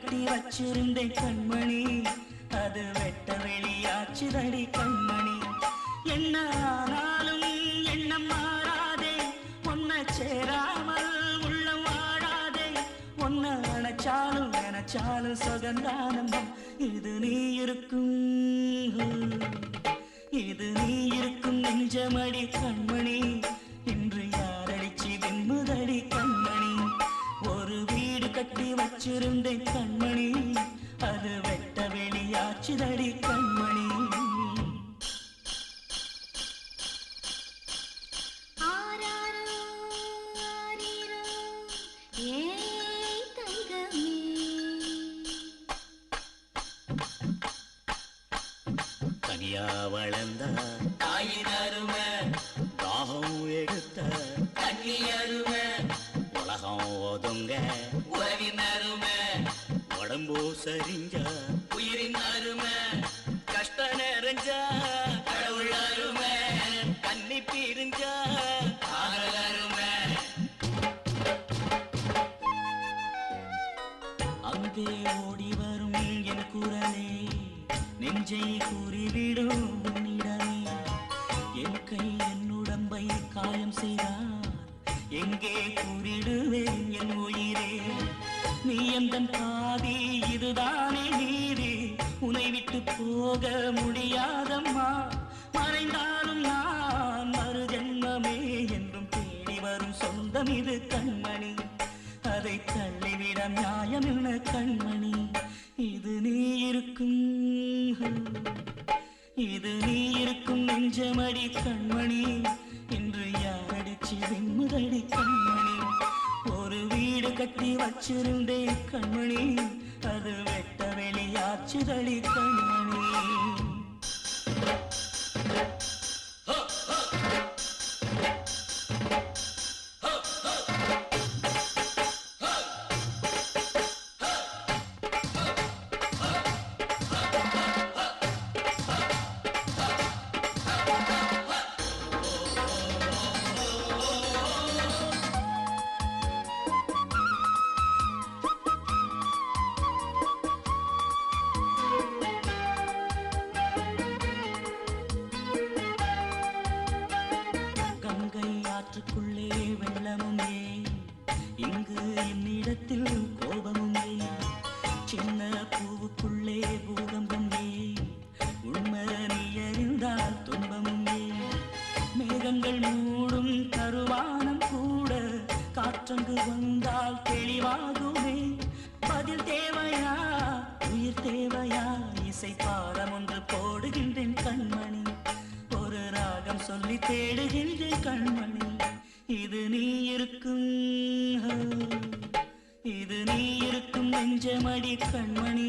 கட்டி வச்சிருந்தேன் கண்மணி அது வெட்ட வெளியாச்சுதடி கண்மணி. என்ன ஆனாலும் எண்ணம் மாறாதே ஒன்ன சேராமல் உள்ளம் வாழாதே. ஒன்ன அணைச்சாலும் நினைச்சாலும் சுகந்தானந்தம் இது நீ இருக்கும். இது நீ இருக்கும் நெஞ்சமடி கண்மணி இன்று யாரடிச்சு வெண்முதடி கண்மணி. கட்டி வச்சிருந்தேன் கண்மணி. அது வெட்ட வெளியாச்சுதடி கண்மணி. தனியா வளர்ந்த தாயின் அருமை. ஒதுங்க உறவின் அருமை. உடம்பு சரிஞ்ச உயிரின் அருமை. கஷ்ட நிறைஞ்சா கடவுள் அருமை. கண்ணி பிரிஞ்ச காதல் அருமை. அங்கே ஓடி வரும் என் குரலே. நெஞ்சை கூறிவிடும் உன்னிடமே. பாதி இதுதானே நீதி. உனை விட்டு போக முடியாதம்மா. மறைந்தாலும் நான் மறு ஜென்மமே என்றும் தேடி வரும் சொந்தம் இது கண்மணி. அதை தள்ளிவிட நியாயம் என கண்மணி? இது நீ இருக்கும் இது நீ இருக்கும் நெஞ்சமடி கண்மணி. இன்று யாரடிச்சு வெண்முதடி கண் ஒரு வீடு கட்டி வச்சிருந்தேன் கண்மணி. அது வெட்ட வெளியாச்சுதளி கண்மணி. காற்றுக்குள்ளே வெள்ளமுமே. இங்கு என்னிடத்தில் கோபமுமே. சின்ன பூவுக்குள்ளே பூகம்பமே. உண்மை நீ அறிந்தால் துன்பமுமே. மேகங்கள் மூடும் கருவானம் கூட காற்றங்கு வந்தால் தெளிவாகுமே. பதில் தேவையா? உயிர் தேவையா? இசை பாடம் ஒன்று போடுகின்றேன் கண்மணி. ஒரு ராகம் சொல்லி தேடுகின்றேன் கண்மணி. இது நீ இருக்கும். இது நீ இருக்கும் நெஞ்சமடி கண்மணி.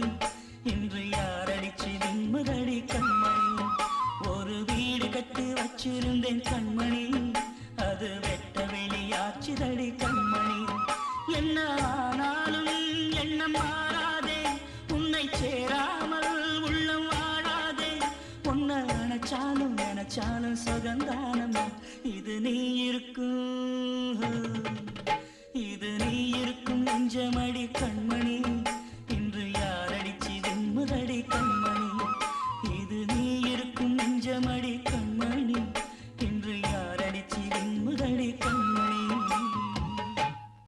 இன்று யாரடிச்சு நிம்மதடி கண்மணி? ஒரு வீடு கட்டி வச்சிருந்தேன் கண்மணி. அது வெட்ட வெளியாச்சுதடி கண்மணி. என்ன ஆனாலும் Thank you.